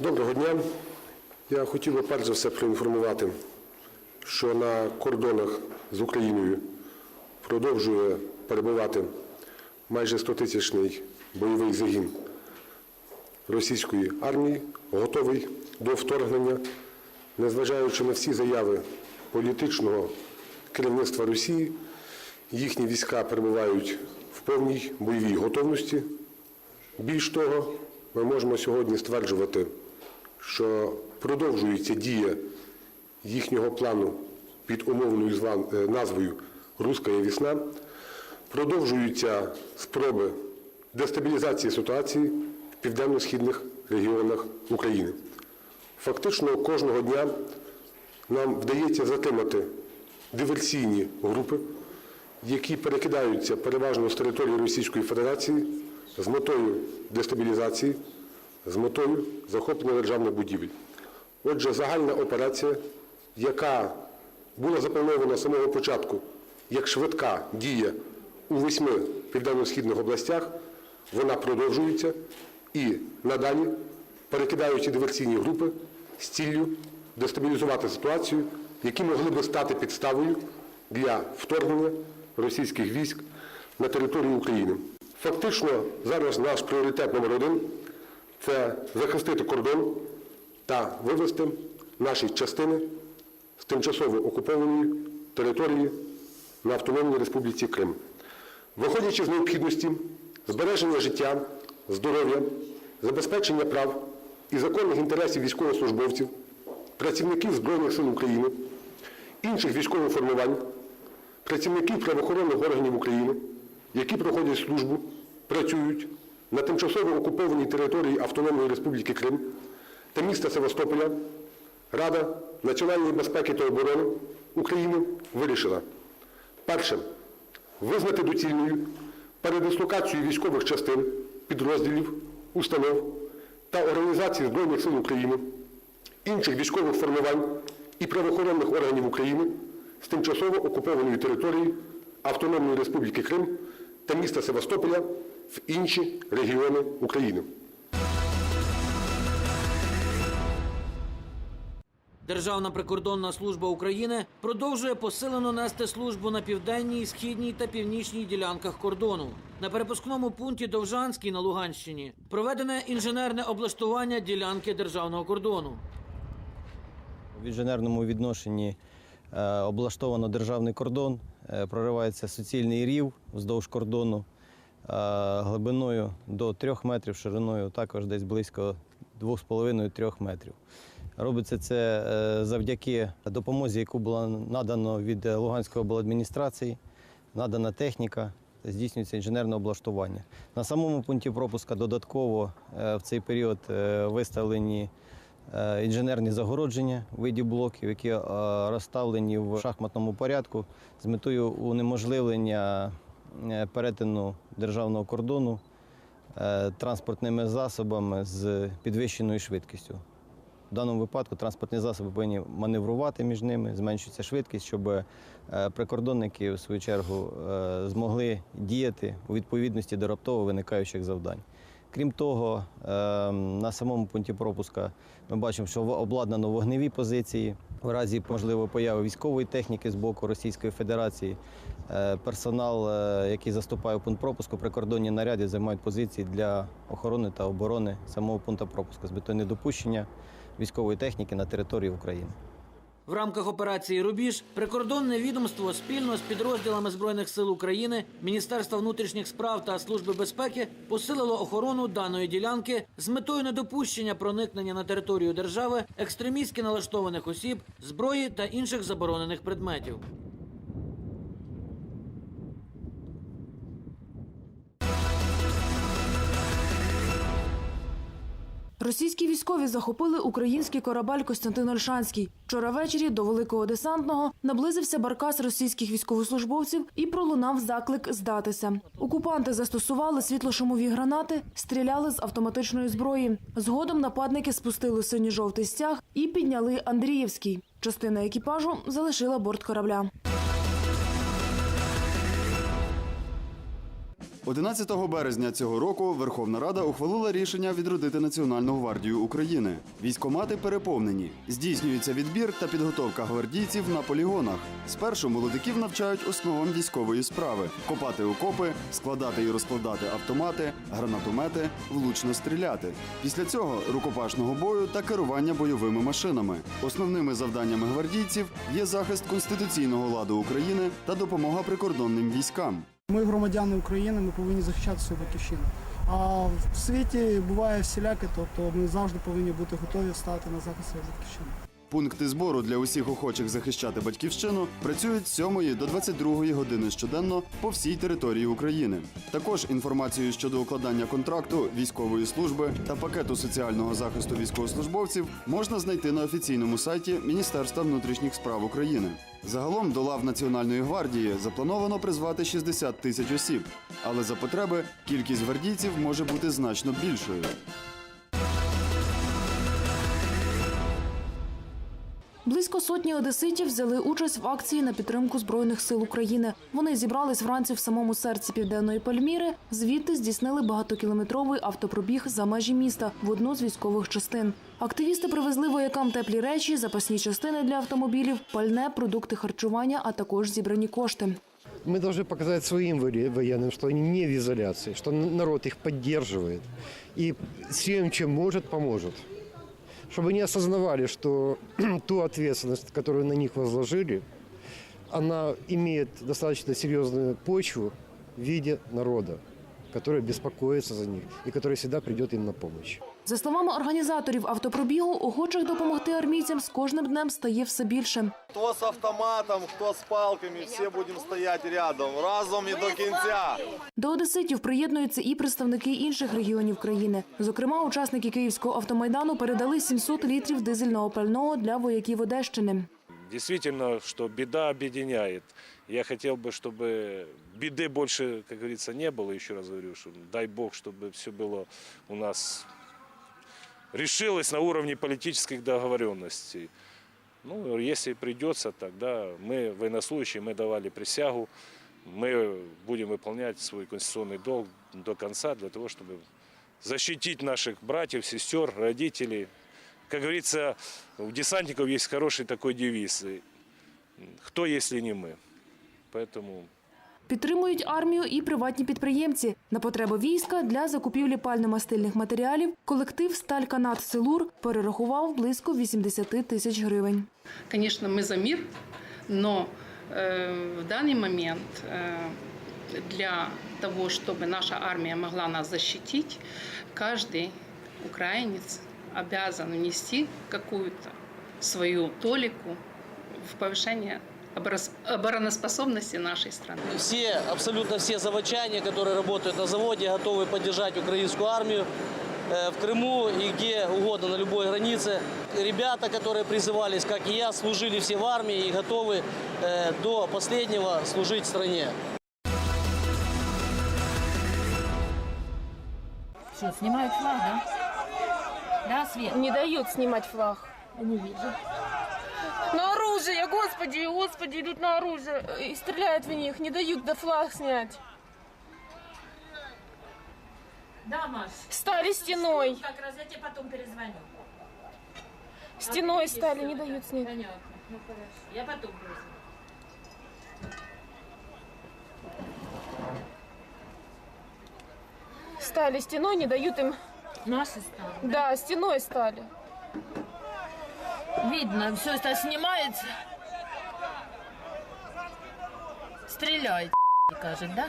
доброго дня. Я хотів би перш за все проінформувати, що на кордонах з Україною продовжує перебувати майже 100-тисячний бойовий загін російської армії, готовий до вторгнення, незважаючи на всі заяви політичного керівництва Росії, їхні війська перебувають в повній бойовій готовності. Більш того, ми можемо сьогодні стверджувати, що продовжується дія їхнього плану під умовною е, назвою Руська весна, продовжуються спроби дестабілізації ситуації в південно-східних регіонах України. Фактично кожного дня нам вдається затримати диверсійні групи, які перекидаються переважно з території Російської Федерації з метою дестабілізації, з метою захоплення державних будівель. Отже, загальна операція, яка була запланована самого початку як швидка дія у восьми південно-східних областях, вона продовжується і надалі перекидаються диверсійні групи з ціллю дестабілізувати ситуацію, які могли би стати підставою для вторгнення російських військ на територію України. Фактично, зараз наш пріоритет номер один це захистити кордон та вивести наші частини з тимчасово окупованої території на Автономній Республіці Крим. Виходячи з необхідності збереження життя, здоров'я, забезпечення прав і законних інтересів військовослужбовців, працівників Збройних сил України, інших військових формувань, працівників правоохоронних органів України, які проходять службу, працюють на тимчасово окупованій території Автономної Республіки Крим та міста Севастополя, Рада національної безпеки та оборони України вирішила перше визнати доцільною передислокацію військових частин, підрозділів, установ та організацій Збройних сил України, інших військових формувань і правоохоронних органів України з тимчасово окупованої території Автономної Республіки Крим та міста Севастополя в інші регіони України. Державна прикордонна служба України продовжує посилено нести службу на південній, східній та північній ділянках кордону. На перепускному пункті Довжанський на Луганщині проведене інженерне облаштування ділянки державного кордону. В інженерному відношенні е, облаштовано державний кордон, е, проривається суцільний рів вздовж кордону глибиною до 3 метрів, шириною також десь близько 2,5-3 метрів. Робиться це е, завдяки допомозі, яку було надано від е, Луганської обладміністрації, надана техніка, здійснюється інженерне облаштування. На самому пункті пропуска додатково е, в цей період е, виставлені е, інженерні загородження в виді блоків, які е, розставлені в шахматному порядку з метою унеможливлення е, перетину державного кордону е, транспортними засобами з підвищеною швидкістю. В даному випадку транспортні засоби повинні маневрувати між ними, зменшується швидкість, щоб е, прикордонники, в свою чергу, е, змогли діяти у відповідності до раптово виникаючих завдань. Крім того, е, на самому пункті пропуска ми бачимо, що обладнано вогневі позиції. В разі можливої появи військової техніки з боку Російської Федерації е, персонал, е, який заступає у пункт пропуску, прикордонні наряди займають позиції для охорони та оборони самого пункту пропуску з метою недопущення військової техніки на території України. В рамках операції Рубіж прикордонне відомство спільно з підрозділами збройних сил України, Міністерства внутрішніх справ та Служби безпеки посилило охорону даної ділянки з метою недопущення проникнення на територію держави екстремістськи налаштованих осіб, зброї та інших заборонених предметів. Російські військові захопили український корабель Костянтин Ольшанський. Вчора ввечері до великого десантного наблизився баркас російських військовослужбовців і пролунав заклик здатися. Окупанти застосували світлошумові гранати, стріляли з автоматичної зброї. Згодом нападники спустили синьо-жовтий стяг і підняли Андріївський. Частина екіпажу залишила борт корабля. 11 березня цього року Верховна Рада ухвалила рішення відродити Національну гвардію України. Військомати переповнені. Здійснюється відбір та підготовка гвардійців на полігонах. Спершу молодиків навчають основам військової справи: копати окопи, складати і розкладати автомати, гранатомети, влучно стріляти. Після цього рукопашного бою та керування бойовими машинами. Основними завданнями гвардійців є захист конституційного ладу України та допомога прикордонним військам. Ми громадяни України, ми повинні захищати свою батьківщину. А в світі буває всіляке, тобто ми завжди повинні бути готові стати на захист своєї батьківщини. Пункти збору для усіх охочих захищати батьківщину працюють з 7 до 22 години щоденно по всій території України. Також інформацію щодо укладання контракту, військової служби та пакету соціального захисту військовослужбовців можна знайти на офіційному сайті Міністерства внутрішніх справ України. Загалом до лав Національної гвардії заплановано призвати 60 тисяч осіб, але за потреби кількість гвардійців може бути значно більшою. Близько сотні одеситів взяли участь в акції на підтримку збройних сил України. Вони зібрались вранці в самому серці південної Пальміри. Звідти здійснили багатокілометровий автопробіг за межі міста в одну з військових частин. Активісти привезли воякам теплі речі, запасні частини для автомобілів, пальне, продукти харчування, а також зібрані кошти. Мы должны показать своим воре- военным, что они не в изоляции, что н- народ их поддерживает и всем, чем может, поможет. Чтобы они осознавали, что ту ответственность, которую на них возложили, она имеет достаточно серьезную почву в виде народа, который беспокоится за них и который всегда придет им на помощь. За словами організаторів автопробігу, охочих допомогти армійцям з кожним днем стає все більше. Кто с автоматом, кто с палками, все будем стоять рядом, разом и до кінця. До одеситів приєднуються і представники інших регіонів країни. Зокрема, учасники Київського автомайдану передали 700 літрів дизельного пального для вояків Одещини. Действительно, что беда объединяет. Я хотел бы, чтобы беды больше, как говорится, не было. Еще раз говорю, что дай Бог, чтобы все было у нас решилось на уровне политических договоренностей. Ну, если придется, тогда мы, военнослужащие, мы давали присягу, мы будем выполнять свой конституционный долг до конца для того, чтобы защитить наших братьев, сестер, родителей. Как говорится, у десантников есть хороший такой девиз. Кто, если не мы? Поэтому Підтримують армію і приватні підприємці. На потреби війська для закупівлі пально-мастильних матеріалів колектив «Стальканат Силур» перерахував близько 80 тисяч гривень. Конечно, мы за мир, но э, в данный момент э, для того, чтобы наша армия могла нас защитить, каждый украинец обязан внести какую-то свою толику в повышение оборос- обороноспособности нашей страны. Все, абсолютно все заводчане, которые работают на заводе, готовы поддержать украинскую армию э, в Крыму и где угодно, на любой границе. Ребята, которые призывались, как и я, служили все в армии и готовы э, до последнего служить стране. Что, снимают флаг, да? Да, Свет? Не дают снимать флаг. Не вижу. На оружие, господи, господи, идут на оружие и стреляют в них, не дают до флаг снять. Да, Маш? Стали стеной, Как раз я тебе потом перезвоню. стеной стали, не дают снять. Понятно. Ну хорошо. Я потом перезвоню. Стали стеной, не дают им... Наши стали. Да, стеной стали. Видно, все это снимается. Стреляет, кажется, да?